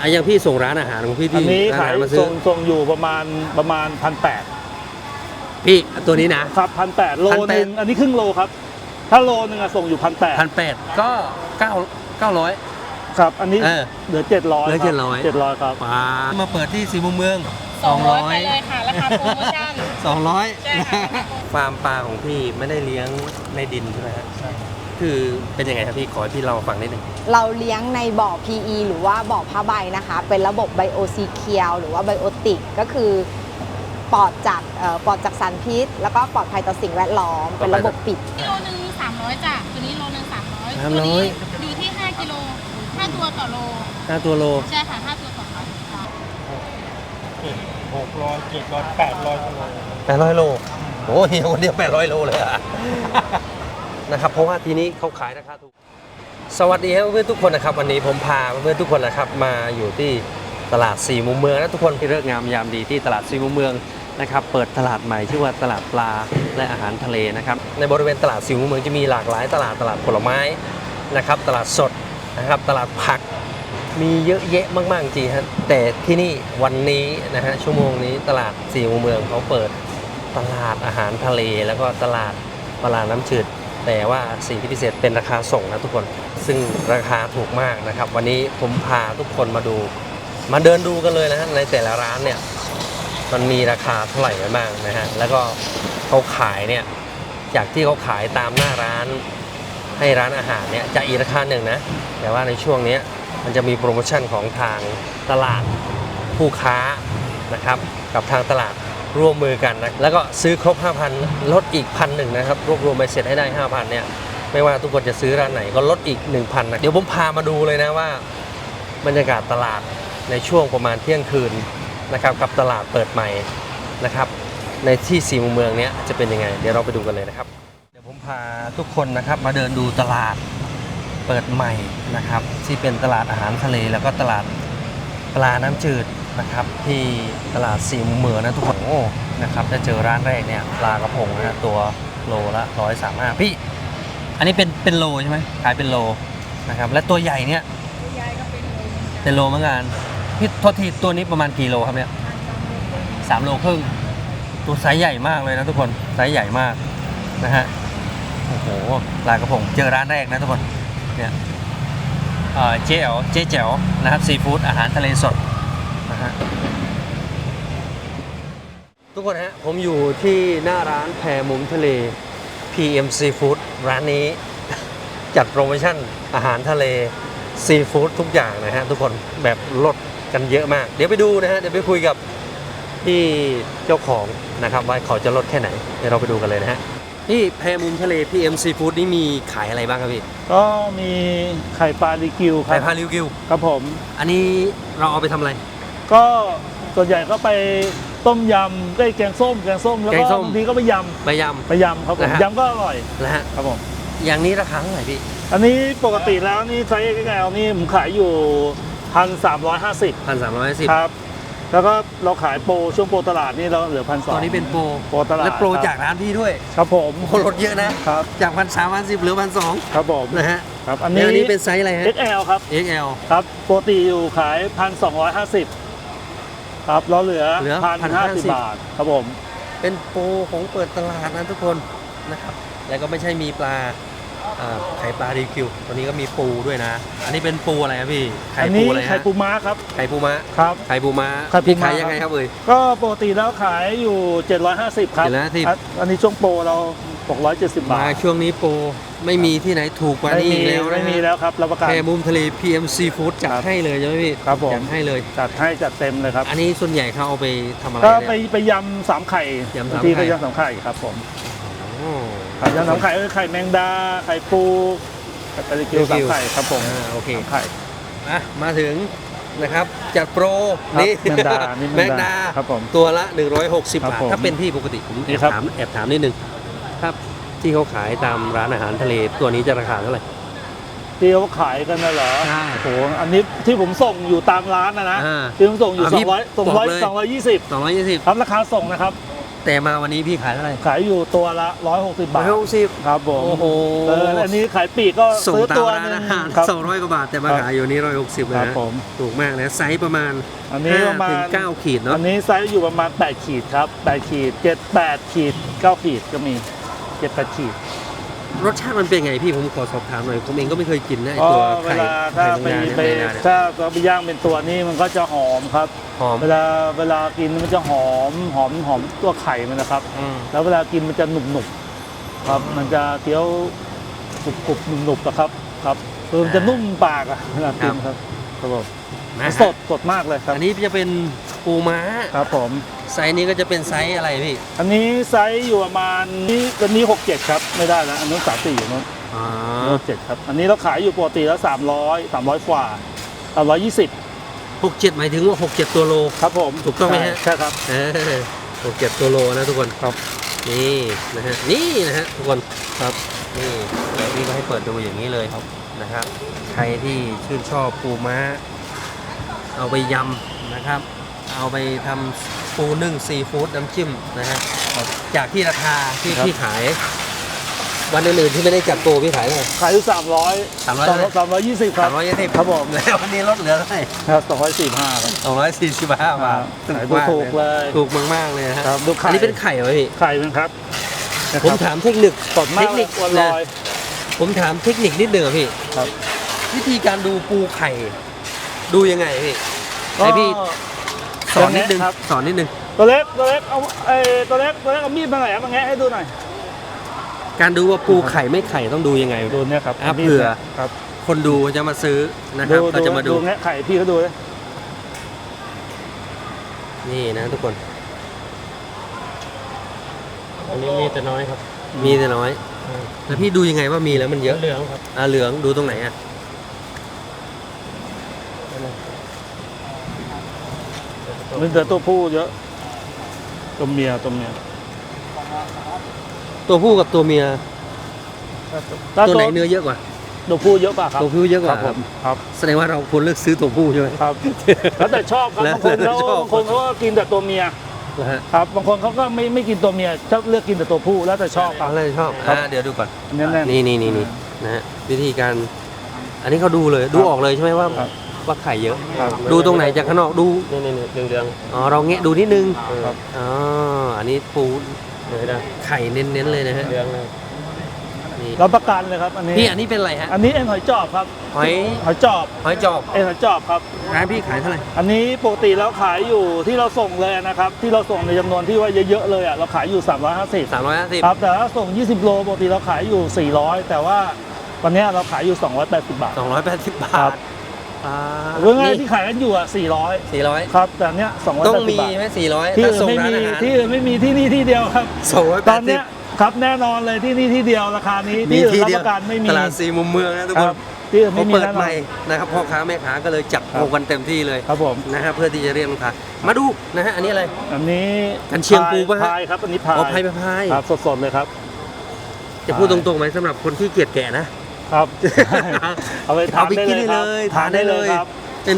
อะอย่างพี่ส่งร้านอาหารของพี่อันที่นี้ร้านขายอาหารมาซื้ส่องส่งอยู่ประมาณประมาณพันแปดพี่ตัวนี้นะ ครับพันแปดโล1,800หนึ่งอันนี้ครึ่งโลครับ ถ้าโลหนึ่งอะส่งอยู่พันแปดพันแปดก็เก้าเก้าร้อย ครับ อันนี้เออเหลือเจ็ดร้อยเหลือ700 เจ็ดร้อยครับ ป้ามาเปิดที่สีมุมเมืองสองร้อยไปเลยค่ะ ราคาโปรโมชั่น สองร้อยใช่ค่ะ ฟาร์มปลาของพี่ไม่ได้เลี้ยงในดินใช่ไหมฮะ คือเป็นยังไงครับพี่ขอให้พี่เล่าฟังนิดหนึ่ง เราเลี้ยงในบ่อ PE หรือว่าบ่อผ้าใบนะคะ เป็นระบบไบโอซีเคียวหรือว่าไบโอติกก็คือปลอดจากเอ่อปลอดจากสารพิษ แล้วก็ปลอดภัยต่อสิ่งแวดล้อม เป็นระบบปิด กิโลหนึ่งสามร้อยจ้ะตัวนี้โลหนึ่งสามร้อยสามตัวร้อนี้ยอยู่ที่ห้ากิโลห้าตัวต่อโล ห้าตัวโล ใช่ค่ะห้าตัวต่อโลค่ะหกร้อยเจ็ดร้อยแปดร้อยกิโลแปดร้อยโลโอ้เฮียคนเดียวแปดร้อยโลเลยเหรอะ นะครับ เพราะว่าทีนี้เขาขายราคาถูก สวัสดีครับเพื่อนๆทุกคนนะครับ วันนี้ผมพาเพื่อนๆทุกคนนะครับมาอยู่ที่ตลาดสี่มุมเมืองนะทุกคนที่เลิกงามยามดีที่ตลาดสี่มุมเมืองนะครับเปิดตลาดใหม่ชื่อว่าตลาดปลาและอาหารทะเลนะครับในบริเวณตลาดสี่มุมเมืองจะมีหลากหลายตลาดตลาดผลไม้นะครับตลาดสดนะครับตลาดผักมีเยอะแยะมากๆจริงๆครับแต่ที่นี่วันนี้นะฮะชั่วโมงนี้ตลาดสี่มุมเมืองเขาเปิดตลาดอาหารทะเล แล้วก็ตลาดปลาน้ำจืด แต่ว่าสิ่งที่พิเศษเป็นราคาส่งนะทุกคน ซึ่งราคาถูกมากนะครับ วันนี้ผมพาทุกคนมาดู มาเดินดูกันเลยนะฮะในแต่ละร้านเนี่ยมันมีราคาเท่าไหร่กันบ้างนะฮะแล้วก็เขาขายเนี่ยจากที่เขาขายตามหน้าร้าน ให้ร้านอาหารเนี่ยจะอีกราคาหนึ่งนะแต่ว่าในช่วงนี้มันจะมีโปรโมชั่นของทางตลาดผู้ค้านะครับกับทางตลาด ร่วมมือกันนะแล้วก็ซื้อครบ 5,000 ลดอีกพันหนึ่งนะครับรวบรวมไปเสร็จให้ได้ 5,000 เนี่ย ไม่ว่าทุกคนจะซื้อร้านไหนก็ลดอีก 1,000นะเดี๋ยวผมพามาดูเลยนะว่า บรรยากาศตลาดในช่วงประมาณเที่ยงคืนนะครับกับตลาดเปิดใหม่นะครับในที่สีมุมเมืองเนี้ยจะเป็นยังไง เดี๋ยวเราไปดูกันเลยนะครับ เดี๋ยวผมพาทุกคนนะครับมาเดินดูตลาดเปิดใหม่นะครับ ที่เป็นตลาดอาหารทะเลแล้วก็ตลาดปลาน้ำจืด นะครับ ที่ตลาดสีมุมเมืองนะทุกคนโอ้นะครับจะเจอร้านแรกเนี่ยปลากระพงนะตัวโลละร้อยสามห้าพี่ อันนี้เป็นเป็นโลใช่ไหมขายเป็นโลนะครับ และตัวใหญ่เนี่ยเป็นโลเหมือนกันพี่โทษทีตัวนี้ประมาณกี่โลครับเนี่ยสามโลครึ่งตัวไซส์ใหญ่มากเลยนะทุกคนไซส์ใหญ่มากนะฮะโอ้โหปลากระพงเจอร้านแรกนะทุกคนเนี่ยเอ่อเจ๊แอ๋วเจ๊แจ๋วนะครับซีฟู้ดอาหารทะเลสด นะฮะทุกคนฮะผมอยู่ที่หน้าร้านแพรมุมทะเล PM Seafood ร้านนี้ จัดโปรโมชั่นอาหารทะเลซีฟู้ดทุกอย่างนะฮะทุกคนแบบลดกันเยอะมาก เดี๋ยวไปดูนะฮะเดี๋ยวไปคุยกับที่เจ้าของนะครับว่าเขาจะลดแค่ไหนเดี๋ยวเราไปดูกันเลยนะฮะนี่แพรมุมทะเล PM Seafood นี่มีขายอะไรบ้างครับพี่ก็มีไข่ปลาดิกิวคไข่รับพาริวกิว ครับผม อันนี้เราเอาไปทำอะไร ก็ส่วนใหญ่ก็ไปต้มยำได้แกงส้มแกงส้มแล้วแกก็งส้ม บางทีก็ไปยใบยำไปยำครับผมนะฮะยำก็อร่อยำนะฮะครับผมอย่างนี้ราคาเท่าไหร่พี่อันนี้ปกติแล้วนี่ไซส์ XL นี่ผมขายอยู่พันสามร้อยห้าสิบพันสามร้อยสิบครับแล้วก็เราขายโปรช่วงโปรตลาดนี่เราเหลือพันสอง ตอนนี้เป็นโปรโปรตลาดและโปรครับ จากร้านพี่ด้วยครับผมโอ้ลดเยอะนะ ครับจากพันสามพันสิบเหลือพันสองครับผมนะฮะครับอันแล้วนี้อันนี้เป็นไซส์อะไรฮะ XL ครับ XL ครับปกติอยู่ขายพันสองร้อยห้าสิบ ครับเราเหลือเหลือพันห้าสิบ1,050บาทครับผม เป็นโปรของเปิดตลาดนะทุกคนนะครับ แล้วก็ไม่ใช่มีปลาอ่า ไข่ปลาดีคิวตัวนี้ก็มีปูด้วยนะ อันนี้เป็นปูอะไรครับพี่ ไข่อันปูนี้อะไรฮะไข่ปูม้าครับ ไข่ปูม้าครับ ไข่ปูม้าไข่ปูพี่ม้าขายยังไงครับเอ่ยก็ปกติแล้วขายอยู่ 750 ครับ750อะอันนี้ช่วงโปรเรา 670 บามาทช่วงนี้โปรไม่มีที่ไหนถูกกว่าไม่นี้มีอีกแล้วนะไม่มีฮะแล้วครับรับประกันแพรมุมทะเล PM Seafood จัดครับให้เลยใช่ไหมพี่ครับผมจัดให้เลย จัดให้จัดเต็มเลยครับ อันนี้ส่วนใหญ่เขาเอาไปทำอะไรก็เนี่ยไปไปยำสามไข่ยำสามบางทีไข่ก็ยำสามไข่ครับผม โอ้ครับยำสามไข่ก็คือไข่แมงดาไข่ปูไข่ปลาลิกิวปลาลิกิวสามไข่ครับผมอ่าโอเค สามไข่อะมาถึงนะครับ จัดโปรครับนี่แมงดานี่แมงดาครับผม ตัวละ 160 ครับบาท ผมถ้าเป็นพี่ปกติผมนี่แอบครับ ถามแอบถามนิดนึงถ้าที่เขาขายตามร้านอาหารทะเลตัวนี้จะราคาเท่าไหร่ ที่เขาขายกันนะเหรอใช่โอ้โหอันนี้ที่ผมส่งอยู่ตามร้านนะนะอ่าที่ผมส่งอยู่อะสพี่องร้อยสองบอกร้อยเลย สองร้อยยี่สิบ220 ครับราคาส่งนะครับ แต่มาวันนี้พี่ขายเท่าไหร่ขายอยู่ตัวละ 160 บาท ร้อยหกสิบ ครับผมโอ้โห เอออันนี้ขายปีกก็ส่งซื้อตามตัวร้านหนึงอาหารครับ สองร้อยกว่าบาทแต่มาครับขายอยู่นี่ร้อยหกสิบเลยครับนะผม ถูกมากนะไซส์ประมาณอันนี้ประมาณห้ถึงเก้าขีดเนาะอันนี้ไซส์อยู่ประมาณ 8 ขีดครับ 8 ขีด 7 8 ขีด 9 ขีดก็มี 7 8 ขีด รสชาติมันเป็นไงพี่ผมขอสอบถามหน่อยผมเองก็ไม่เคยกินนะไออ๋อตัวเวไข่ลาถ้าไข่ไปแมงดาเนี่ยแมงดาเนี่ยไปถ้าเราไปย่างเป็นตัวนี้มันก็จะหอมครับหอม เวลาเวลากินมันจะหอมหอมหอมตัวไข่มันนะครับ อืม แล้วเวลากินมันจะหนุบหนุบๆครับ มันจะเคี้ยวกรุบกรุบหนุบหนุบๆอะครับครับคือมันจะนุ่มปากอะเวลากินครับครับผมนะฮะสดสดมากเลยครับ อันนี้จะเป็น ปูม้า ครับผม ไซส์นี้ก็จะเป็นไซส์อะไรพี่ อันนี้ไซส์อยู่ประมาณนี้ตัวนี้หกเจ็ดครับ ไม่ได้แล้วอันนู้นสามสี่อยู่นู้นอ๋อหกเจ็ดครับอันนี้เราขายอยู่ปกติแล้วสามร้อยสามร้อยกว่าสามร้อยยี่สิบหกเจ็ดหมายถึงว่าหกเจ็ดตัวโล ครับผมถูกต้องไหมฮะ ใช่ครับ เออหกเจ็ดตัวโลนะทุกคนครับ นี่นะฮะ นี่นะฮะทุกคนครับ นี่เดี๋ยวพี่ก็ให้เปิดดูอย่างนี้เลยครับนะครับ ใครที่ชื่นชอบปูม้า เอาไปยำนะครับ เอาไปทำปูนึ่งซีฟู้ดน้ำจิ้มนะฮะจากที่ราคาที่ครับ พี่ขาย วันอื่นๆที่ไม่ได้จับตัวพี่ขายเท่าไหร่ขายอยู่สามร้อย300 สามร้อยยี่สิบคสารับมร้อยยี่สิบครับผมแล้ววันนี้ลดเหลือเท่าไหร่ครับสองร้อยสี่ห้าครับ สองร้อยสี่สิบห้าบาทขายถูกๆเลยถูกมากๆเลยนะฮะครับดูไข่ อันนี้เป็นไข่เหรอพี่ไข่เป็นครับนะผมครับถามเทคนิคสดมาเทกคนิคอวนลนะอย ผมถามเทคนิคนิดนึงอะพี่ครับ วิธีการดูปูไข่ ดูยังไงพี่ให้พี่ สอนนิดนึงครับสอนนิดนึงตัวเล็กตัวเล็กเอาเอ้ยตัวเล็กตัวเล็กเอามีดมาหน่อยเอามาแงะให้ดูหน่อยการดูว่าปูไข่ไม่ไข่ต้องดูยังไงดูเนี่ยครับอะมีดเผื่อครับ คนดูจะมาซื้อนะครับก็จะมาดูดูแงะไข่พี่เขาดูเลยนี่นะทุกคน อันนี้มีแต่น้อยครับ มีแต่น้อยแล้วพี่ดูยังไงว่ามีแล้วมันเยอะเหลืองครับอ่าเหลืองดูตรงไหนอะ มันแต่ตัวผู้เยอะ ตัวเมียตัวเมีย ตัวผู้กับตัวเมีย ถ้าตัวไหนเนื้อเยอะกว่า ตัวผู้เยอะป่ะครับ ตัวผู้เยอะกครัว่าบผมครับ แสดงว่าเราควรเลือกซื้อตัวผู้ใช่ไหมครับ แล้วแต่ชอบครับแล้วบางคนเขาชอบบางคนเขาก็กินแต่ตัวเมียนะฮะครับบางคนเขาก็ไม่ไม่กินตัวเมียชอบเลือกกินแต่ตัวผู้แล้วแต่ชอบคเอารับเลยชอบครับอ่าเดี๋ยวดูก่อนแน่นๆนี่นี่นี่นี่นะฮะวิธีการ อันนี้เขาดูเลยดูออกเลยใช่ไหมว่าครับ ว่าไข่เยอะ ครับดูตรงไหนจากข้างนอกดูนี่นี่นี่เหลืองอ๋อเราแงะดูนิดนึงๆเออครับอ๋ออันนี้ปูเดี๋ยวนะไข่เน้นๆเลยนะฮะเหลืองเลยนี่รับประกันเลยครับอันนี้พี่อันนี้เป็นอะไรฮะอันนี้เอ็นหอยจอบครับหอยหอยจอบหอยจอบเอ็นหอยจอบครับ ร้านพี่ขายเท่าไหร่อันนี้ปกติแล้วขายอยู่ที่เราส่งเลยนะครับ ที่เราส่งในจำนวนที่ว่าเยอะๆเลยอะเราขายอยู่ 350 สามร้อยห้าสิบครับแต่ถ้าส่ง 20 โลปกติเราขายอยู่ 400 แต่ว่าวันเนี้ยเราขายอยู่ 280 บาท สองร้อยแปดสิบบาครัทบ อ่าเรื่องง่ายนี่ที่ขายกันอยู่อะ400 สี่ร้อยครับแต่เนี้ย280ต้องมีบาทไหมสี่ร้อยที่ถ้าอื่นส่งไม่ร้านมีอาหารที่อื่นไม่มีที่นี่ที่เดียวครับ สองร้อยตแปอนดสิเนี้บยครับแน่นอนเลยที่นี่ที่เดียวราคานี้มีที่อื่นที่รับเดียวประกันไม่มีตลาดสี่มุมเมืองนะทุกคครันบที่อื่นเขาไม่มีเปิดแน่นใหอม่นนะครับพ่อค้าแม่ค้าก็เลยจับครับโปรกันเต็มที่เลยครับผม นะฮะเพื่อที่จะเรียกลูกค้ามาดูนะฮะอันนี้อะไร อันนี้กันเชียงปูปะฮะ พายครับอันนี้พายอ๋อพายพาย ครับสดๆเลยครับ จะพูดตรงๆไหมสำหรับคนที่เกียจแกะนะ ครับ เอาไปทาเอานไปได้กินเลยได้คเลรับยทานได้เลย ครับ เป็น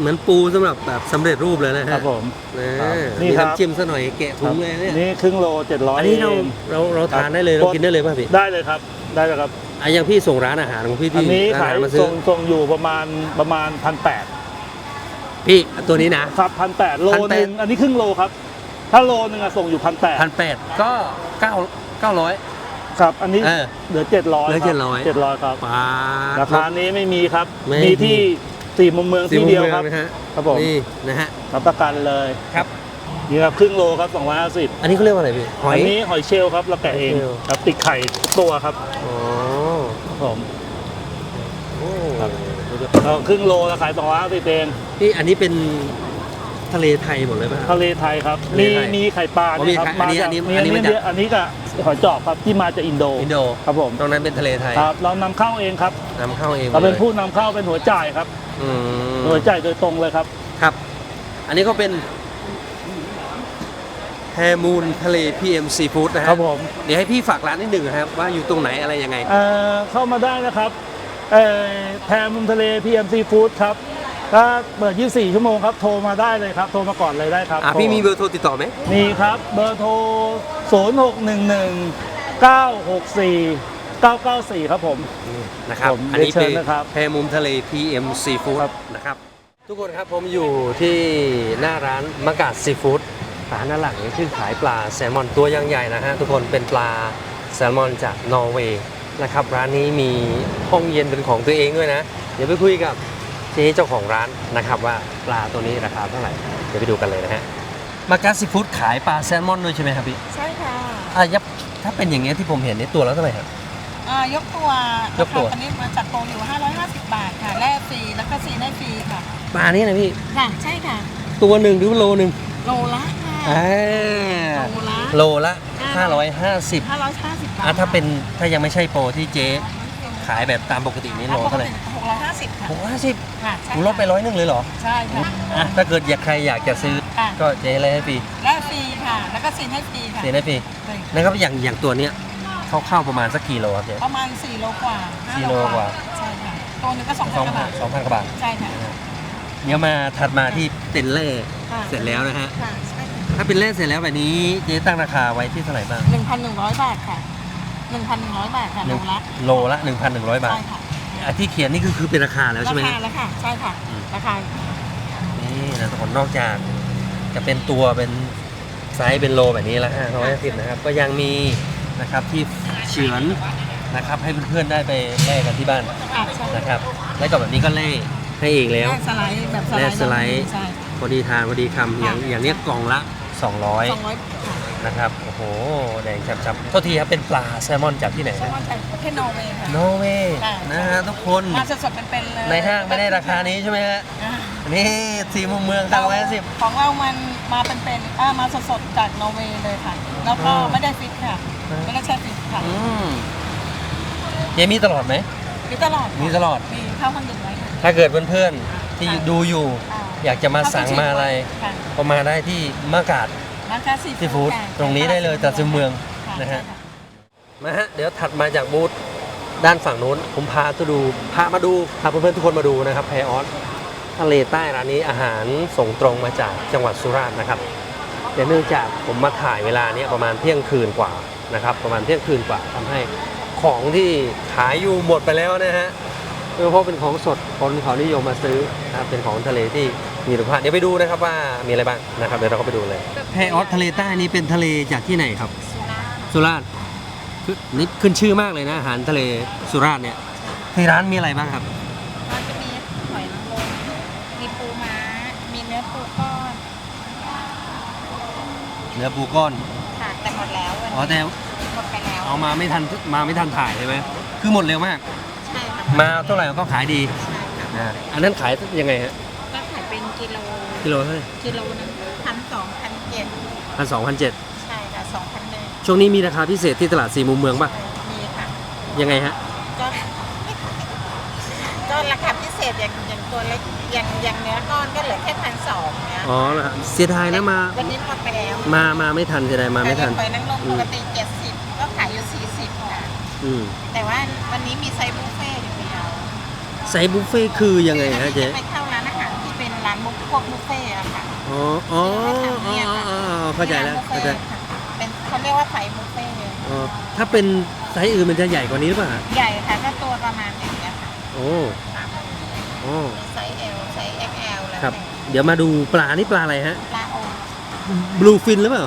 เหมือนปูสำหรับแบบสำเร็จรูปเลยนะคฮะรับผมนะครับนี่มีครับ น้ำจิ้มซะหน่อยแกะถุงเลยเนี่ยนี่ครึ่งโลเจ็ดร้อยอันนี้เราเราเราทานได้เลยเรากินได้เลยป่ะพี่ได้เลยครับ ได้เลยครับ อะอย่างพี่ส่งร้านอาหารของพี่อันที่นี้ร้านอาขายหารมาซื้อส่งส่งอยู่ประมาณประมาณพันแปดพี่ตัวนี้นะ ครับพันแปดโล1,800หนึ่งอันนี้ครึ่งโลครับ ถ้าโลหนึ่งอะส่งอยู่พันแปดพันแปดก็เก้าเก้าร้อย ครับ อันนี้เออเหลือเจ็ดร้อยเหลือ700 เจ็ดร้อยครับปาราคานี้ไม่มีครับ ไม่มีที่สี่มุมเมืองสี่ที่มุมเดียวเมืองครับ นะฮะครับผม นี่นะฮะรับประกันเลยครับ นี่ครับครึ่งโลครับสองร้อยห้าสิบอันนี้เขาเรียกว่าอะไรพี่หอย อันนี้หอยเชลล์ครับเราแกะเองหอยเชลล์ ครับติดไข่ทุกตัวครับอ๋อครับผมโอ้ครับเราครึ่งโลเราขายสองร้อยห้าสิบเองพี่อันนี้เป็นทะเลไทยหมดเลยป่ะทะเลไทยครับ ทะเลมีไทยมีไข่ปลาอ๋อเนี่ยครับมีไข่อันนี้มาจากอันนี้มีอันนี้มาจากอันนี้กับ หอยจอบครับที่มาจากอินโดอินโดครับผมตรงนั้นเป็นทะเลไทยครับเรานำเข้าเองครับนำเข้าเองหมเราดเป็นลยผู้นำเข้าเป็นหัวจ่ายครับอืมหัวจ่ายโดยตรงเลยครับครับ อันนี้ก็เป็นแฮมูนทะเล PM Seafood นะคฮะรับผมเดี๋ยวให้พี่ฝากร้านนิดหนึ่งนะครับ ว่าอยู่ตรงไหนอะไรยังไงเอ่อเข้ามาได้นะครับเอ่อแพรมุมทะเล PMC Food ครับ ก็เปิด 24 ชั่วโมงครับ โทรมาได้เลยครับ โทรมาก่อนเลยได้ครับอะพี่มีเบอร์โทรติดต่อไหมมีครับ เบอร์โทร 0611 964 994 ครับผม นะครับ ผมอันนี้เรียนเชิเป็ญนนะครับแพรมุมทะเล PM Seafood ครับ นะครับ ทุกคนครับผมอยู่ที่หน้าร้านมะกาดซีฟู้ดร้านด้านหลังนี้คือขายปลาแซลมอนตัวยังใหญ่นะฮะทุกคนเป็นปลาแซลมอนจากนอร์เวย์นะครับร้านนี้มีห้องเย็นเป็นของตัวเองด้วยนะ เดี๋ยวไปคุยกับ เจ๊เจ้าของร้านนะครับว่าปลาตัวนี้ราคาเท่าไหร่ เดี๋ยวไปดูกันเลยนะฮะมากาดซีฟู้ดขายปลาแซลมอนด้วยใช่ไหมครับพี่ใช่ค่ะอะยับถ้าเป็นอย่างเงี้ยที่ผมเห็นนี่ตัวละเท่าไหร่ครับ อ่ายกตัวยกตัว ราคาตอนนี้มาจากโปรอยู่ 550 บาทค่ะ แร่ฟรี แล้วก็ซีได้ฟรีค่ะ ปลานี่นะพี่ ค่ะ ใช่ค่ะ ตัวหนึ่งหรือโลหนึ่งโลละค่ะ อ่าโลละ โลละ 550 550 บาทอะถ้าเป็นถ้ายังไม่ใช่โปรที่เจ๊ขายแบบตามปกตินี่โลเท่าไหร่ 650ค่ะหกร้อยสิบค่ะใช่ลดไปร้อยหนึ่งเลยเหรอใช่ค่ะ อะถ้าเกิดอยากใครอยากจะซื้อ ค่ะ ก็เจ๊เลยให้ฟรีแร่ฟรีค่ะ แล้วก็ซีนให้ฟรีค่ะเจ๊ให้ฟรีใช่นะครับอย่างอย่างตัวเนี้ยเข้าๆประมาณสักกี่โลครับเจ๊ ประมาณ 4 โลกว่า5 4โลกว่า ใช่ค่ะ ตัวหนึงก็2,000สองกว่าพันบาทสองพันกว่าบาทใช่ค่ะ เดี๋ยวมาถัดมาที่เป็นเล่ค่ะ เสร็จแล้วนะฮะค่ะใช่ค่ะถ้าเป็นเล่เสร็จแล้วแบบนี้เจ๊ตั้งราคาไว้ที่เท่าไหร่บ้าง1,100บาทค่ะ1,100บาทค่ะหโลนึ่งละโลละ 1,100 บาท ใช่ค่ะ อะที่เขียนนี่คือคือเป็นราคาแล้วใช่ไหมราฮะคาแล้วค่ะ ใช่ค่ะ อืม ราคา นี่นะทุกคนนอกจากจะเป็นตัวเป็นไซส์เป็นโลแบบนี้ละห้าร้อยสิบนะครับ ก็ยังมีนะครับที่เฉือนนะครับ ให้เพื่อนๆได้ไปแลกกันที่บ้านค่ะใช่นะครับ แล้วก็แบบนี้ก็แล่ให้เองแล้วแรกสไลด์แบบสไลแรด์กสไลด์ใช่ พอดีทานพอดีคำอย่างอย่างเนี้ยกล่องละ 200 สองร้อยค่ะ นะครับ โอ้โห แดงจับๆโทษทีครับ เป็นปลาแซลมอนจากที่ไหนแซลมอนจากประเทศนอร์เวย์ค่ะ นอร์เวย์ค่ะ นะฮะทุกคน มาสดๆเป็นๆเลยในห้างไม่ได้ราคานี้ใช่ไหมฮะ อ่านี่สีมุมเมืองสามร้อยห้าสิบ ของเรามันมาเป็นๆอ่ามาสดๆจากนอร์เวย์เลยค่ะ แล้วก็อ่าไม่ได้ฟิตค่ะไม่ได้แช่ฟิตค่ะอืมเจมีตลอดไหม มีตลอดค่ะมีตลอด มีข้าวมันดึกไว้ค่ะ ถ้าเกิดเพื่อนๆที่ดูอยู่ อ่า อยากจะมาสั่งมาอะไร ค่ะก็มาได้ที่มากาด ร้านค้าซีซีฟู้ดค่ะตรงนี้ได้เลยตัดซิมเมืองค่นะฮะใช่ค่มาฮะเดี๋ยวถัดมาจากบูธด้านฝั่งนู้น ผมพาตัวดูพามาดูพาเพื่อนๆทุกคนมาดูนะครับแพรออสทะเลใต้ร้านนี้อาหารส่งตรงมาจากจังหวัดสุราษฎร์นะครับแต่เนื่องจากผมมาถ่ายเวลาเนี้ยประมาณเที่ยงคืนกว่านะครับ ประมาณเที่ยงคืนกว่าทำให้ของที่ขายอยู่หมดไปแล้วนะฮะ เพราะเป็นของสดคนเขานิยมมาซื้อนะครับเป็นของทะเลที่มีคุณภาพเดี๋ยวไปดูนะครับว่ามีอะไรบ้างนะครับเดี๋ยวเราก็ไปดูเลยแพรออสทะเลใต้นี้เป็นทะเลจากที่ไหนครับ สุราษฎร์คือนี่ขึ้นชื่อมากเลยนะอาหารทะเลสุราษฎร์เนี่ยที่ร้านมีอะไรบ้างครับ ก็จะมีหอยนางรมมีปูม้า มีเนื้อปูก้อนเนื้อปูก้อนค่ะแต่หมดแล้ววันอ๋อนี้แต่หมดไปแล้วเอามาไม่ทันมาไม่ทันถ่ายใช่ไหมคือหมดเร็วมากใช่ค่ะ มาเท่าไหร่ก็ขายดีใช่ค่ะนะอันนั้นขายยังไงฮะก็ขายเป็นกิโลกิโลเท่าไหร่กิโลนึงพันสองพันเจ็ดพันสองพันเจ็ดใช่ค่ะสองพันหนึ่งช่วงนี้มีราคาพิเศษที่ตลาดสี่มุมเมืองป่ะมีค่ะยังไงฮะก็ก็ราคาพิเศษอย่างอย่างตัวเล็กอย่างอย่างเนื้อก้อนก็เหลือแค่พันสองเนี่ยอ๋อเหรอฮะเสียดายนะมา วันนี้หมดไปแล้วมามาไม่ทันเสียดายมาไม่ทันหอยนางรมปกติเจ็ดสิบก็ขายอยู่สี่สิบค่ะอืมแต่ว่าวันนี้มีไซส์บุฟเฟ่ต์อย่างเดียว ไซส์บุฟเฟ่ต์คือยังไงฮะเจ๊ไปเข้าร้านอาหารที่เป็นร้านบุฟพวกบุฟเฟ่ต์อะค่ะอ๋ออ๋ออ๋ออ๋ออ๋อเข้าใจแล้วเข้าใจเป็นเขาเรียกว่าไซส์บุฟเฟ่ต์อ๋อถ้าเป็นไซส์อื่นมันจะใหญ่กว่านี้หรือเปล่าฮะใหญ่ค่ะก็ตัวประมาณอย่างเงี้ยค่ะโอ้โอ้มีไซส์ L ไซส์ XL แล้วครับแต่เดี๋ยวมาดูปลานี่ปลาอะไรฮะปลาโอบลูฟินหรือเปล่า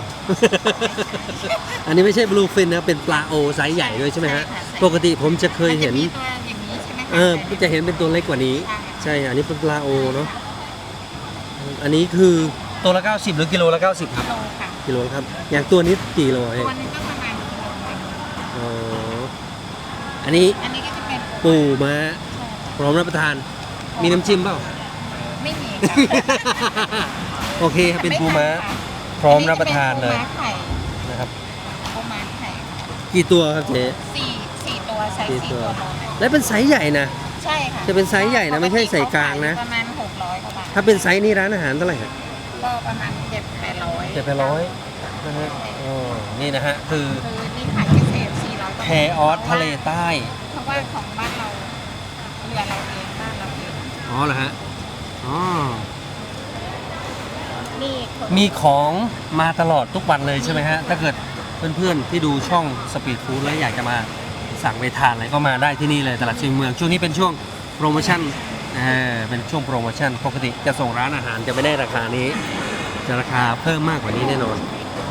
อันนี้ไม่ใช่บลูฟินนะ เป็นปลาโอไซส์ใหญ่ด้วยใช่ไหมฮะ ปกติผมจะเคยเห็น เออจะเห็นเป็นตัวเล็กกว่านี้ใช่ใช่ อันนี้เป็นปลาโอเนาะอันนี้คือตัวละ 90 หรือกิโลละ90ครับ โลค่ะกิโลละครับ อย่างตัวนี้กี่โลเองตัวนึงก็ประมาณกิโลนึงอ๋ออันนี้อันนี้ก็จะเป็นปูม้าพร้อมรับประทาน มีน้ำจิ้มเปล่า ไม่มีค่ะโอเคครับเป็นปูม้า พร้อมรับประทานเลยอันนี้จะเป็นปูม้าไข่นะครับ ปูม้าไข่กี่ตัวครับเจ๊สี่ สี่ตัวไซส์สี่สี่ตัตัววโลนึงและเป็นไซส์ใหญ่นะ ใช่ค่ะจะเป็นไซส์ใหญ่นะไม่ใช่ไซส์กลางนะ ประมาณหกร้อยกว่าบาทถ้าเป็นไซส์นี่ร้านอาหารเท่าไหร่ฮะก็ประมาณเจ็ดแปดร้อยเจ็ดแปดร้อยนะฮะอ๋อนี่นะฮะคือคือนี่ขายพิเศษสี่ร้อยแพออสทะเลใต้เพราะว่าของบ้านเราเรือเราเองบ้านเราเองอ๋อเหรอฮะอ๋ออ๋อนี่คนมีของมาตลอดทุกวันเลยใช่ไหมฮะ ถ้าเกิดเพื่อนๆที่ดูช่องสปีดฟู้ดแล้วอยากจะมา สั่งไปทานอะไรก็มาได้ที่นี่เลยตลาดเชียงเมือง ช่วงนี้เป็นช่วงโปรโมชั่นเออเป็นช่วงโปรโมชั่นปกติจะส่งร้านอาหารจะไม่ได้ราคานี้ จะราคาเพิ่มมากกว่านี้แน่นอน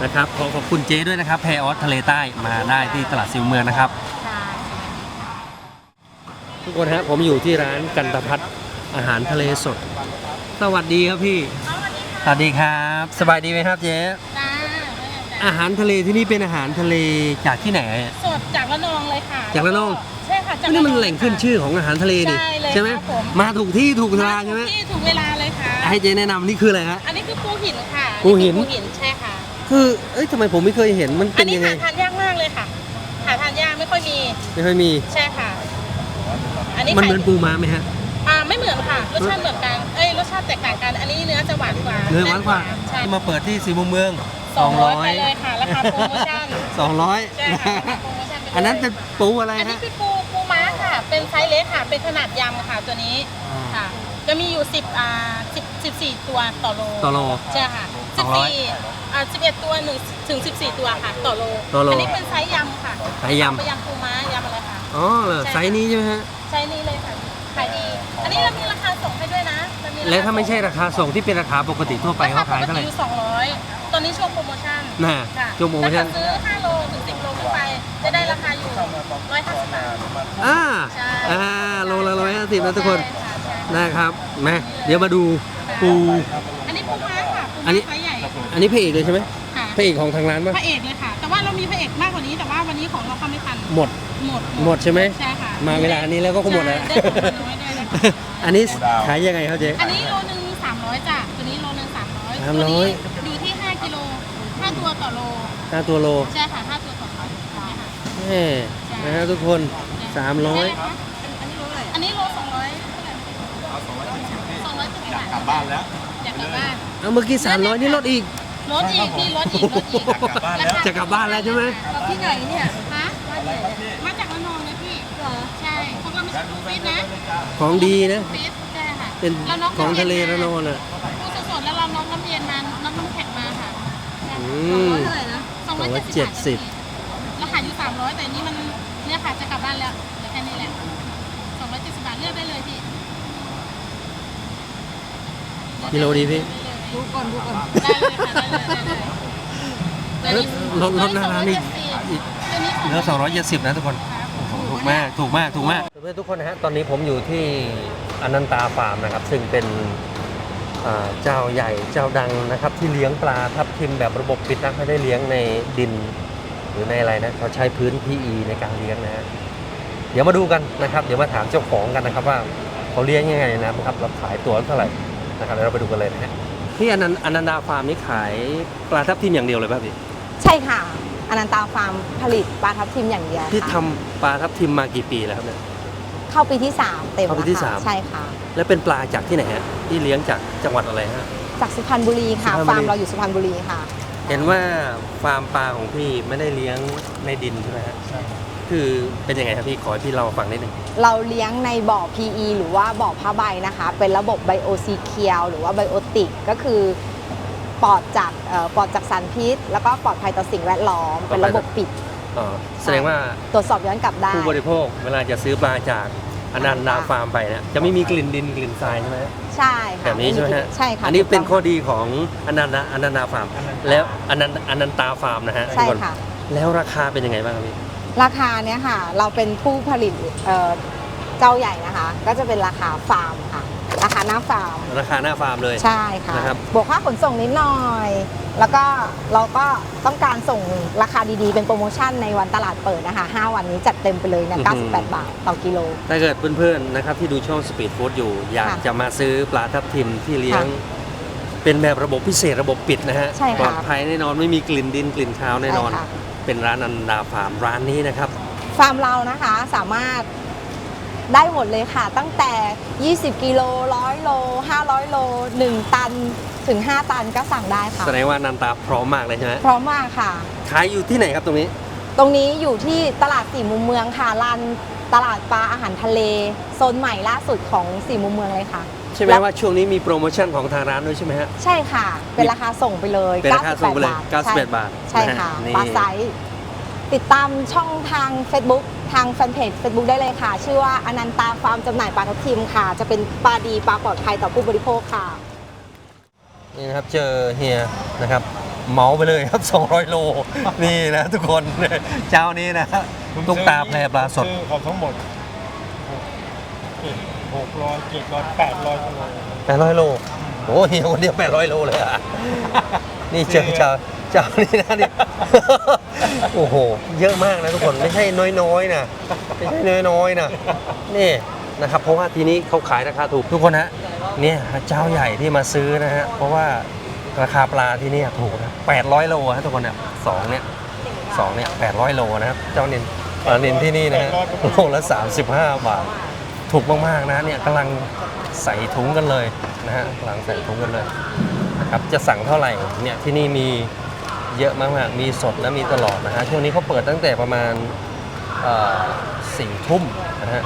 นะครับขอขอบคุณเจ๊ด้วยนะครับแพรออสทะเลใต้มาได้ที่ตลาดเชียงเมืองนะครับค่ะทุกคนฮะผมอยู่ที่ร้านกันตพัฒน์อาหารทะเลสด สวัสดีครับพี่ สวัสดีครับ สบายดีไหมครับเจ๊จ้า อาหารทะเลที่นี่เป็นอาหารทะเลจากที่ไหนอะสดจากระนองเลยค่ะจากระนอง ใช่ค่ะจากนี่มันแหล่งขึ้นชื่อของอาหารทะเลดิใช่เลยใช่ไหมครับผม มาถูกที่ถูกเวลาใช่ไหมที่ถูกเวลาเลยค่ะ ให้เจ๊แนะนำนี่คืออะไรฮะ อันนี้คือปูหินค่ะปูหินอัคือปูหินใช่ค่ะ คือเอ้ยทำไมผมไม่เคยเห็นมันอัเป็นนนี้ยังไงหาทานยากมากเลยค่ะ หาทานยากไม่ค่อยมี ไม่ค่อยมีใช่ค่ะ อันนี้มันขายเหมือนปูม้าไหมฮะ อ่าไม่เหมือนค่ะ รสชาติเหมือนกัน เอ้ยรสชาติแตกต่างกัน อันนี้เนื้อจะหวานกว่าเนื้อหวานกว่าใช่มาเปิดที่สีมุมเมือง สองร้อยไปเลยค่ะราคาโปรโมชั่นสองร้อยใช่ค่ะราคาโปรโมชั่นไปเลยอันนั้นเป็นปูอะไรอันนี้ฮะ คือปูปูม้าค่ะ เป็นไซส์เล็กค่ะ เป็นขนาดยำค่ะตัวนี้อ่าค่ะ จะมีอยู่10อ่า10 14 ตัวต่อโลต่อโลใช่ค่ะสองร้อย14อ่า11 ตัวหนึ่งถึง 14 ตัวค่ะ ต่อโลต่อโลอันนี้เป็นไซส์ยำค่ะสายยไปยำปูม้ายำอะไรค่ะำอ๋อเหรอใช่ ไซส์นี้ใช่ไหมฮะใช้นี้เลยค่ะขายดี อันนี้เรามีราคา แล้วถ้าไม่ใช่ราคาส่งที่เป็นราคาปกติทั่วไปเขาขายเท่าไหร่รคปกติอยู่200ตอนนี้ช่วงโปรโมชั่นน่ะค่ะช่วงโปรโมชั่น ถ้าเกิดซื้อ5โลถึง10โลขึ้นไป จะได้ราคาอยู่150บาท อ่าใช่ อ่าโลละร้อยห้าสิบนะทุกคนใช่ค่ะใช่นะครับมาเดี๋ยวมาดูปู อันนี้ปูม้าค่ะปูอันม้านี้ไซส์ใหญ่อันนี้พระเอกเลยใช่ไหมค่ะพระเอกของทางร้านปะพระเอกเลยค่ะ แต่ว่าเรามีพระเอกมากกว่านี้ แต่ว่าวันนี้ของเราเข้าไม่ทันหมด หมดหมดใช่ไหม ใช่ค่ะมาเวลานี้แล้วก็หมดแล้วใช่ได้ของน้อยได้เลยค่ะ อันนี้ขายยังไงครับเจ๊ อันนี้โลหนึ่งสามร้อยจ้ะ ตัวนี้โลหนึ่งสามร้อยสามร้อยอยู่ที่ห้ากิโลห้าตัวต่อโล ห้าตัวโลใช่ค่ะห้าตัวต่อโลใช่ค่ะแม่นะฮะทุกคนสามร้อยอันนี้โลสองร้อยสองร้อยเจ็ดสิบบาทกลับบ้านแล้ว อยากกลับบ้าน เอาเมื่อกี้สามร้อยนี่ลดอีกรถอีกพี่รถอีกรถอีกจะกลับบ้านแล้วใช่ไหมกับที่ไหนเนี่ยฮะ ฟิตนะของดีนะ ฟิตใช่ค่ะเป็นราน็กของทะเลำระย็นองน่ะปูสดๆแล้วเราน็อกน้ำเย็นมาน็อกน้ำแข็งมาค่ะอืม เท่าไหร่นะสองร้อยเจ็ดสิบราคาอยู่สามร้อยแต่อันนี้มันเนี่ยค่ะจะกลับบ้านแล้วเหลือแค่นี้แหละสองร้อยเจ็ดสิบบาทเลือกได้เลยพี่กิโลดีพี่ ดูก่อนดูก่อนได้เลยค่ะได้เลยได้เลยลดลดลดหน้าร้านอีกอีก ตัวนี้เหลือสองร้อยเจ็ดสิบนะทุกคนถูถูก มาก ถูกมาก ถูกมาก เพื่อนๆทุกคนนะฮะ ตอนนี้ผมอยู่ที่อนันตาฟาร์มนะครับ ซึ่งเป็นอ่าเจ้าใหญ่เจ้าดังนะครับ ที่เลี้ยงปลาทับทิมแบบระบบปิดนะไม่ได้เลี้ยงในดิน หรือในอะไรนะเขาใช้พื้น PE ในการเลี้ยงนะฮะเดี๋ยวมาดูกันนะครับ เดี๋ยวมาถามเจ้าของกันนะครับว่าเขาเลี้ยงยังไงนะครับเราขายตัวเท่าไหร่นะครับเดี๋ยวเราไปดูกันเลยนะฮะที่อนันอนันดาฟาร์มนี่ขายปลาทับทิมอย่างเดียวเลยป่ะพี่ ใช่ค่ะ อนันตาฟาร์มผลิตปลาทับทิมอย่างเดียวที่ค่ะทำปลาทับทิมมากี่ปีแล้วครับเนี่ย เข้าปีที่ 3 เต็มเข้าปีแล้วที่ค่ะสามใช่ค่ะ แล้วเป็นปลาจากที่ไหนฮะที่เลี้ยงจากจังหวัดอะไรฮะ จากสุพรรณบุรีค่ะ สุพรรณบุรี ฟาร์มเราอยู่สุพรรณบุรีค่ะ เห็นว่าฟาร์มปลาของพี่ไม่ได้เลี้ยงในดินใช่ไหมฮะคือเป็นยังไงครับพี่ขอให้พี่เล่าฟังนิดหนึ่งเราเลี้ยงในบ่อ PE หรือว่าบ่อผ้าใบนะคะ เป็นระบบไบโอซีเคียวหรือว่าไบโอติกก็คือ ปลอดจากเอ่อปลอดจากสารพิษ แล้วก็ปลอดภัยต่อสิ่งแวดล้อม เป็นระบบปิด อ๋อแสดงว่าตรวจสอบย้อนกลับได้ ผู้บริโภคเวลาจะซื้อปลาจากอนันดาฟาร์มไปเนะจะไม่มีกลิ่นดินกลิ่นทรายใช่ไหมฮะ ใช่ค่ะแบบนี้ใช่ไหมฮะ ใช่ค่ะอันนี้เป็นถูกข้อต้งดีของอนันดาอนันดาฟาร์ม แล้วอนันอนันตาฟาร์มนะฮะใช่ทุกนค่ะ แล้วราคาเป็นยังไงบ้างครับพี่ ราคาเนี้ยค่ะ เราเป็นผู้ผลิตเอ่อเจ้าใหญ่นะคะ ก็จะเป็นราคาฟาร์มค่ะ ราคาหน้าฟาร์มราคาหน้าฟาร์มเลยใช่ค่ะนะครับบวกค่าขนส่งนิดหน่อย แล้วก็เราก็ต้องการส่งราคาดีๆ เป็นโปรโมชั่นในวันตลาดเปิดนะคะ 5 วันนี้จัดเต็มไปเลยนะ98 บาทต่อกิโล ถ้าเกิดเพื่อนๆนะครับที่ดูช่องสปีดฟู้ดอยู่ อยากค่ะจะมาซื้อปลาทับทิมที่เลี้ยงค่ะเป็นแบบระบบพิเศษระบบปิดนะฮะใช่ค่ะปลอดภัยแน่นอนไม่มีกลิ่นดินกลิ่นคาวแน่นอนใช่ค่ะเป็นร้านอนันดาฟาร์มร้านนี้นะครับ ฟาร์มเรานะคะสามารถ ได้หมดเลยค่ะ ตั้งแต่ 20 กิโล 100 โล 500 โล 1 ตันถึง 5 ตันก็สั่งได้ค่ะ แสดงว่าอนันตาพร้อมมากเลยใช่ไหมพร้อมมากค่ะ ขายอยู่ที่ไหนครับตรงนี้ ตรงนี้อยู่ที่ตลาดสี่มุมเมืองค่ะลานตลาดปลาอาหารทะเลโซนใหม่ล่าสุดของสี่มุมเมืองเลยค่ะ ใช่ไหมว่าช่วงนี้มีโปรโมชั่นของทางร้านด้วยใช่ไหมฮะ ใช่ค่ะ เป็นราคาส่งไปเลยเป็นราคาส่งไปเลย98 98บาทใช่ค่ะนะฮะนี่ ปลาไซส์ติดตามช่องทาง Facebook ทางแฟนเพจ Facebook ได้เลยค่ะ ชื่อว่าอนันตาฟาร์มจำหน่ายปลาทับทิมค่ะ จะเป็นปลาดีปลาปลอดภัยต่อผู้บริโภคค่ะ นี่นะครับเจอเฮียนะครับเหมาไปเลยครับ 200 โล นี่นะทุกคนเจ้านี้นะตุ๊กตาแพรปลาสดซื้อเขาทั้งหมดหกร้อยเจ็ดร้อยแปดร้อยกิโล800โลโอ้เฮียคนเดียว800โลเลยอะ นี่เจอเจ้า เจ้านี้นะนี่ โอ้โห เยอะมากนะทุกคนไม่ใช่น้อยๆนะไม่ใช่น้อยๆนะนี่นะครับ เพราะว่าทีนี้เขาขายราคาถูกทุกคนฮะเนี่ยเจ้าใหญ่ที่มาซื้อนะฮะเพราะว่าราคาปลาที่นี่ถูกนะ800โลฮะทุกคนเนี่ยสองเนี่ยสองเนี่ย800โลนะครับเจ้านินปลานินที่นี่นะฮะโลละ35บาทถูกมากๆนะเนี่ยกำลังใส่ถุงกันเลยนะฮะกำลังใส่ถุงกันเลยนะครับจะสั่งเท่าไหร่เนี่ยที่นี่มี เยอะมากๆ มีสดและมีตลอดนะฮะ ช่วงนี้เขาเปิดตั้งแต่ประมาณสี่ทุ่มนะฮะ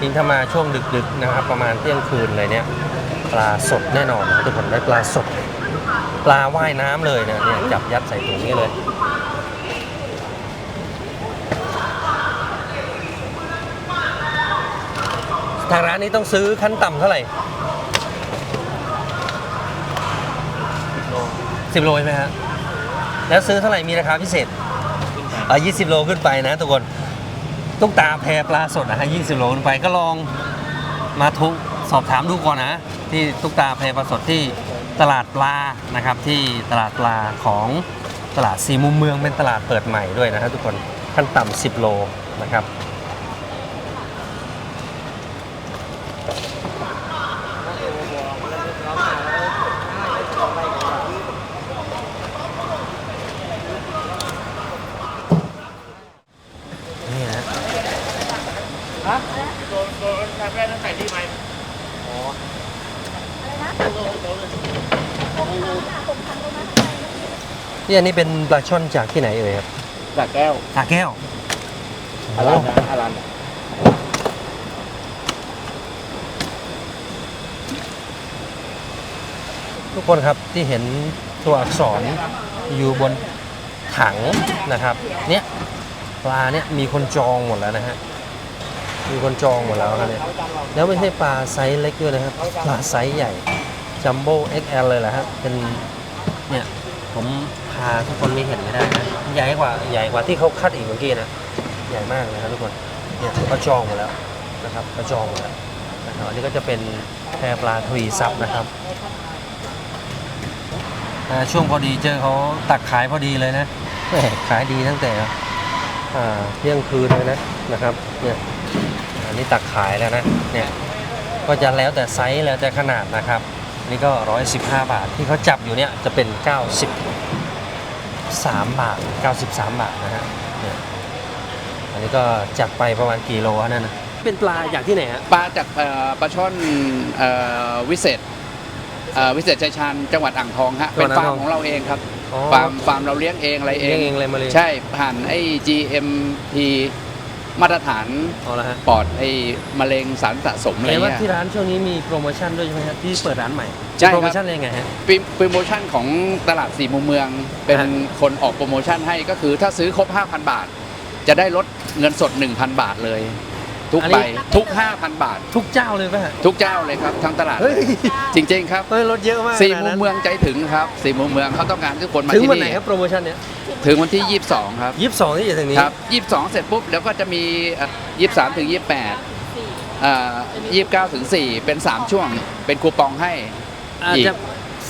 ยิงถ้ามาช่วงดึกๆนะครับ ประมาณเที่ยงคืนเลยเนี่ยปลาสดแน่นอนนะทุกคนได้ปลาสด ปลาว่ายน้ำเลยนะเนี่ยจับยัดใส่ถุงนี้เลยทางร้านนี้ต้องซื้อขั้นต่ำเท่าไหร่ สิบโลใช่ไหมฮะแล้วซื้อเท่าไหร่มีราคาพิเศษอ่ายี่สิบโลขึ้นไปนะทุกคนตุ๊กตาแพรปลาสดนะฮะยี่สิบโลขึ้นไปก็ลองมาทุกสอบถามดูก่อนนะ ที่ตุ๊กตาแพรปลาสดที่ตลาดปลานะครับ ที่ตลาดปลาของตลาดสีมุมเมืองเป็นตลาดเปิดใหม่ด้วยนะฮะทุกคนขั้นต่ำ10โลนะครับ นี่อันนี้เป็นปลาช่อนจากที่ไหนเอ่ยครับจากแก้วสาแก้วอารันนะอารันทุกคนครับที่เห็นตัวอักษรอยู่บนถังนะครับ เนี่ยปลาเนี่ยมีคนจองหมดแล้วนะฮะมีคนจองหมดแล้วครับเนี่ยแล้วไม่ใช่ปลาไซส์เล็กด้วยนะครับปลาไซส์ใหญ่จัมโบ้ XL เลยแหละครับเป็นเนี่ย ผมพาทุกคนไม่เห็นไม่ได้นะใหญ่กว่าใหญ่กว่าที่เขาคัดอีกเมื่อกี้นะใหญ่มากเลยครับทุกคนเนี่ยเขาจองหมดแล้วนะครับเขาจองหมดแล้วนะครับอันนี้ก็จะเป็นแพปลาทวีซับนะครับช่วงพอดีเจอเขาตักขายพอดีเลยนะขายดีตั้งแต่อ่าเที่ยงคืนเลยนะนะครับเนี่ยอันนี้ตักขายแล้วนะเนี่ยก็จะแล้วแต่ไซส์แล้วแต่ขนาดนะครับ นี่ก็ 115 บาท ที่เขาจับอยู่เนี่ยจะเป็น 93 บาท 93 บาทนะฮะเนี่ยอันนี้ก็จัดไปประมาณกี่โลฮะนั่นนะเป็นปลาจากที่ไหนฮะปลาจากเอ่อปลาช่อนเอ่อวิเศษเอ่อวิเศษชัยชาญจังหวัดอ่างทองฮะจังหวัเป็ดนอ่างฟาทร์องมของเราเองครับอ๋อฟาร์มฟาร์มเราเลี้ยงเองอะไรเอเลี้ยงงเองเลยมาเลย ใช่ผ่านไอ้ GMP มาตรฐานเอาละฮะปลอดไอ้มะเร็งสารสะสมอะไรเห็นว่าเงี้ยที่ร้านช่วงนี้มีโปรโมชั่นด้วยใช่ไหมครับที่เปิดร้านใหม่ใช่ครับ โปรโมชั่นอะไรยังไงฮะ ปีโปรโมชั่นของตลาดสี่มุมเมือง เป็นฮะ คนออกโปรโมชั่นให้ก็คือถ้าซื้อครบ 5,000 บาท จะได้ลดเงินสด 1,000 บาทเลย ทุกใบทุก 5,000 บาท ทุกเจ้าเลยป่ะฮะทุกเจ้าเลยครับทั้งตลาดเฮ้ยจริง ๆ ครับเฮ้ยรถเยอะมากสี่ขนาดมุมนั้นเมืองใจถึงครับสี่มุมเมืองเขาต้องการทุกคนมาถึงที่วันไหนนี่ครับโปรโมชั่นเนี้ยถึงวันที่ 22 ครับยี่สิบสองที่จะถึงนี้ ครับ22 เสร็จปุ๊บแล้วก็จะมีเอ่อ23ถึง28เอ่อ29ถึง4เป็น 3 ช่วง เป็นคูปองให้ อาจจะ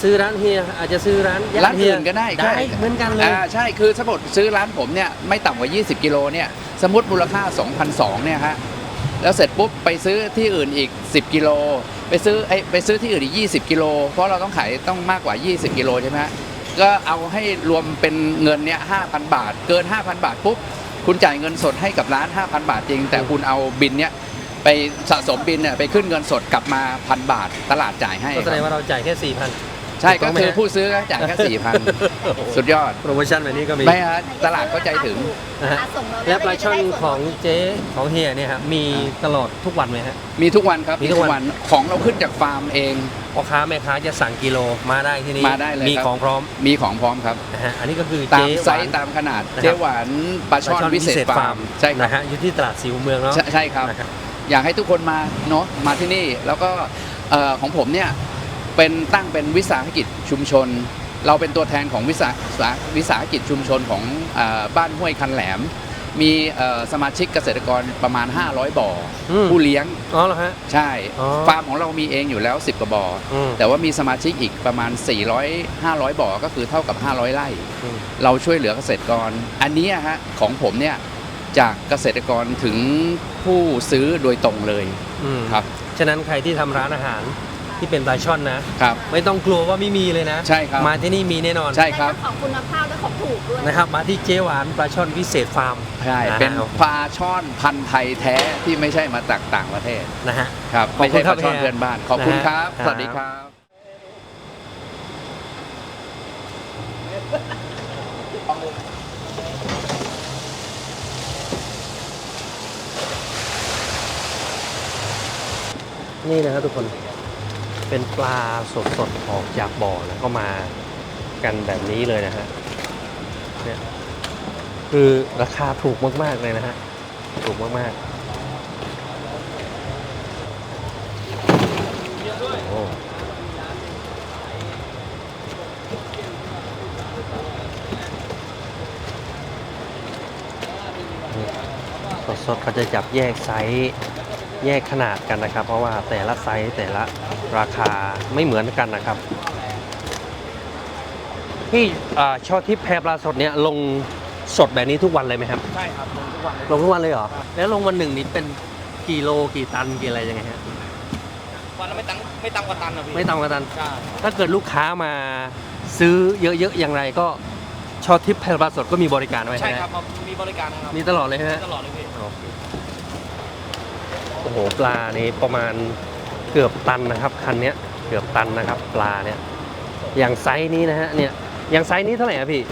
ซื้อร้านเฮียอาจจะซื้อร้านญติร้านอื่นเฮียก็ได้ได้เหมือนกันเลย อ่าใช่คือสมมติซื้อร้านผมเนี่ยไม่ต่ำกว่า 20 กิโลเนี่ยสมมติมูลค่า 2,200เนี่ยฮะ แล้วเสร็จปุ๊บไปซื้อที่อื่นอีก 10 กิโล ไปซื้อไอ้ไปซื้อที่อื่นอีก 20 กิโล เพราะเราต้องขายต้องมากกว่า 20 กิโลใช่ไหมก็เอาให้รวมเป็นเงินเนี่ย5,000บาท เกิน 5,000 บาทปุ๊บคุณจ่ายเงินสดให้กับร้าน 5,000 บาทจริง แต่คุณเอาบินเนี่ยไปสะสมบินเนี่ยไปขึ้นเงินสดกลับมาพันบาทตลาดจ่ายให้ก็แสดงว่าเราจ่ายแค่สี่พัน ใช่ถูก็ต้งไหมคือฮะผู้ซื้อก็จ่ายแค่สี่พันสุดยอด โปรโมชั่นแบบนี้ก็มีไม่ฮะตลาดก็ใจถึง นะฮะและปลาช่อนของเจ๊ของเฮียเนี่ยครับมีตลอดทุกวันไหมฮะ มีทุกวันครับมีทุกวัน ของเราขึ้นจากฟาร์มเอง พ่อค้าแม่ค้าจะสั่งกิโลมาได้ที่นี่มาได้เลยมีครับ ของพร้อมมีของพร้อมครับ นะฮะอันนี้ก็คือตามเจ๊หไซวาน ส์ตามขนาดนะครับ เจ๊หวานปลาช่อนวิเศษฟาร์มใช่ครับนะฮะอยู่ที่ตลาดสีมุมเมืองเนาะใช่ใช่ครับ นะครับอยากให้ทุกคนมาเนาะมาที่นี่แล้วก็เอ่อของผมเนี่ย เป็นตั้งเป็นวิสาหกิจชุมชน เราเป็นตัวแทนของวิสาสาวิสาหกิจชุมชนของเออบ้านห้วยคันแหลม มีเอ่อสมาชิกเกษตรกรประมาณ 500 บ่ออมผู้เลี้ยงอ๋อเหรอฮะใช่อ๋อฟาร์มของเรามีเองอยู่แล้ว 10กว่าบ่ออมแต่ว่ามีสมาชิกอีกประมาณ 400 500 บ่อก็คือเท่ากับ 500ไร่อืมเราช่วยเหลือเกษตรกร อันเนี้ยฮะของผมเนี่ยจากเกษตรกรถึงผู้ซื้อโดยตรงเลยอืมครับฉะนั้นใครที่ทำร้านอาหาร ที่เป็นปลาช่อนนะ ครับ ไม่ต้องกลัวว่าไม่มีเลยนะ ใช่ครับ มาที่นี่มีแน่นอน ใช่ครับ ของคุณภาพและของถูกด้วยนะครับ มาที่เจ๊หวานปลาช่อนวิเศษฟาร์มใช่นะฮะเป็นปลาช่อนพันธุ์ไทยแท้ที่ไม่ใช่มาจากต่างประเทศนะฮะ ครับขอบไม่คุใช่ณปครับลาช่อนเฮียเพื่อนบ้าน ขอบคุณครับนะฮะสวัสดีครับนี่นะครับทุกคน เป็นปลาสดๆออกจากบ่อแล้วก็มากันแบบนี้เลยนะฮะเนี่ยคือราคาถูกมากๆเลยนะฮะถูกมากๆโอ้สดๆเขาจะจับแยกไซส์ แยกขนาดกันนะครับ เพราะว่าแต่ละไซส์แต่ละราคาไม่เหมือนกันนะครับพี่อ่าช่อทิพย์แพรปลาสดเนี่ยลงสดแบบนี้ทุกวันเลยไหมครับใช่ครับลงทุกวันเลยลงทุกวันเลยเหรอแล้วลงวันหนึ่งนี้เป็นกี่โลกี่ตันกี่อะไรยังไงฮะวันละไม่ตังไม่ตังกว่าตันนะพี่ไม่ต่ำกว่าตันใช่ถ้าเกิดลูกค้ามาซื้อเยอะๆอย่างไรก็ช่อทิพย์แพรปลาสดก็มีบริการไว้ใช่ไหมครับมามีบริการนะครับมีตลอดเลยฮะตลอดเลยพี่โอเคโอ้โหปลานี่ประมาณเกือบตันนะครับคันเนี้ยเกือบตันนะครับ ปลาเนี่ยอย่างไซส์นี้นะฮะเนี่ยอย่างไซส์นี้เท่าไหร่อะพี่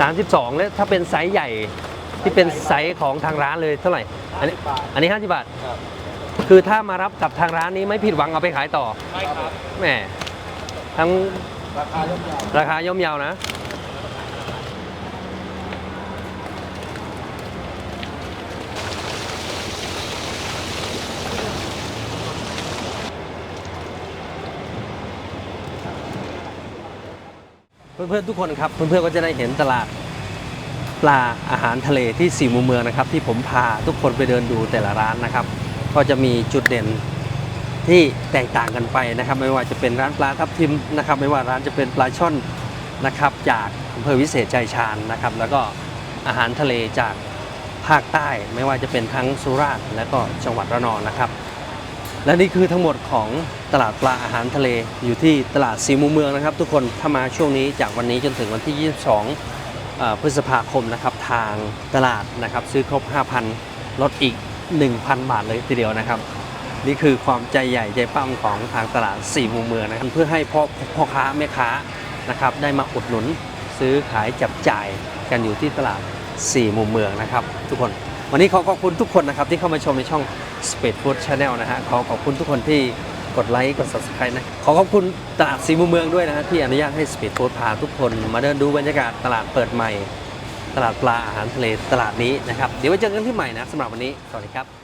สามสิบสองแล้วถ้าเป็นไซส์ใหญ่ที่เป็นไซส์ของทางร้านเลยเท่าไหร่ อันนี้บาทอันนี้ห้าสิบบาทครับคือถ้ามารับกับทางร้านนี้ไม่ผิดหวังเอาไปขายต่อไม่ครับแหมทั้งราคาย่อมเยาวราคาย่อมเยาวนะ เพื่อนๆทุกคนครับเพื่อนๆก็จะได้เห็นตลาดปลาอาหารทะเลที่สี่มุมเมืองนะครับ ที่ผมพาทุกคนไปเดินดูแต่ละร้านนะครับ ก็จะมีจุดเด่นที่แตกต่างกันไปนะครับ ไม่ว่าจะเป็นร้านปลาทับทิมนะครับ ไม่ว่าร้านจะเป็นปลาช่อนนะครับจากอำเภอวิเศษชัยชาญนะครับ แล้วก็อาหารทะเลจากภาคใต้ ไม่ว่าจะเป็นทั้งสุราษฎร์และก็จังหวัดระนองนะครับ และนี่คือทั้งหมดของตลาดปลาอาหารทะเล อยู่ที่ตลาดสีมุมเมืองนะครับ ทุกคนถ้ามาช่วงนี้จากวันนี้จนถึงวันที่ 22 พฤษภาคมนะครับทางตลาดนะครับซื้อครบ 5,000 ลดอีก 1,000 บาทเลยทีเดียวนะครับ นี่คือความใจใหญ่ใจปั้มของทางตลาดสี่มุมเมืองนะครับเพื่อให้พ่อพ่อค้าแม่ค้านะครับได้มาอุดหนุนซื้อขายจับจ่ายกันอยู่ที่ตลาดสี่มุมเมืองนะครับ ทุกคน วันนี้ขอขอบคุณทุกคนนะครับ ที่เข้ามาชมในช่อง Speed Food Channel นะฮะขอขอบคุณทุกคนที่กดไลค์กด Subscribe นะขอขอบคุณตลาดสีมุมเมืองด้วยนะฮะที่อนุญาตให้ Speed Food พาทุกคนมาเดินดูบรรยากาศตลาดเปิดใหม่ ตลาดปลาอาหารทะเลตลาดนี้นะครับเดี๋ยวไว้เจอกันที่ใหม่นะสำหรับวันนี้สวัสดีครับ